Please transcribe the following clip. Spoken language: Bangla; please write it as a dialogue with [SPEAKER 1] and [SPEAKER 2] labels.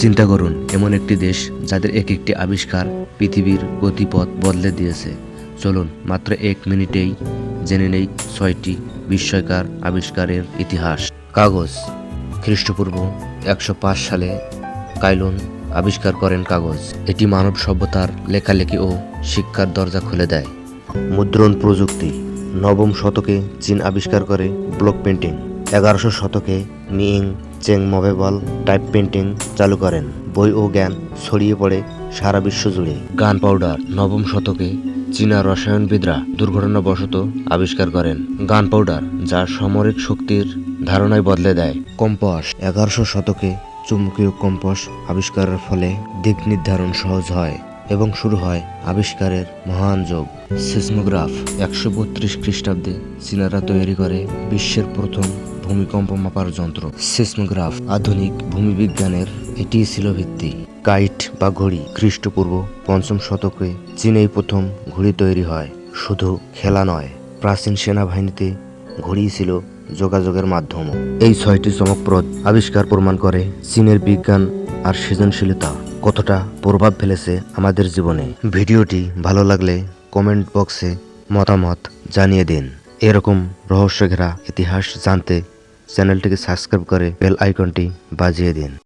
[SPEAKER 1] চিন্তা করুন, এমন একটি দেশ যাদের এক একটি আবিষ্কার পৃথিবীর গতিপথ বদলে দিয়েছে। চলুন, মাত্র এক মিনিটেই জেনে নেই ছয়টি বিস্ময়কার আবিষ্কারের ইতিহাস। কাগজ, খ্রিস্টপূর্ব একশো পাঁচ সালে কাইলন আবিষ্কার করেন কাগজ। এটি মানব সভ্যতার লেখালেখি ও শিক্ষার দরজা খুলে দেয়। মুদ্রণ প্রযুক্তি, নবম শতকে চীন আবিষ্কার করে ব্লক পেন্টিং এগারোশো শতকে মিইং চেং মভেবল টাইপ পেন্টিং চালু করেন। বই ও জ্ঞান ছড়িয়ে পড়ে সারা বিশ্ব জুড়ে। গান পাউডার নবম শতকে চীনা রসায়নবিদরা দুর্ঘটনাবশত আবিষ্কার করেন। গান পাউডার যা সামরিক শক্তির ধারণায় বদলে দেয়। কম্পাস এগারোশো শতকে চুম্বকীয় কম্পাস আবিষ্কারের ফলে দিক নির্ধারণ সহজ হয় এবং শুরু হয় আবিষ্কারের মহান যোগ। সিসমোগ্রাফ একশো বত্রিশ খ্রিস্টাব্দে চীনারা তৈরি করে বিশ্বের প্রথম ভূমিকম্প মাপার যন্ত্র। সিসমোগ্রাফ, আধুনিক ভূমিবিজ্ঞানের এটিই ছিল ভিত্তি। কাইট বা ঘড়ি খ্রিস্টপূর্ব পঞ্চম শতকে চীনেই প্রথম ঘড়ি তৈরি হয়। শুধু খেলা নয়, প্রাচীন সেনাবাহিনীতে ঘড়ি ছিল যোগাযোগের মাধ্যম। এই ছয়টি চমকপ্রদ আবিষ্কার প্রমাণ করে চীনের বিজ্ঞান আর সৃজনশীলতা কতটা প্রভাব ফেলেছে আমাদের জীবনে। ভিডিওটি ভালো লাগলে কমেন্ট বক্সে মতামত জানিয়ে দিন। এরকম রহস্য ঘেরা ইতিহাস জানতে চ্যানেলটিকে সাবস্ক্রাইব করে বেল আইকনটি বাজিয়ে দিন।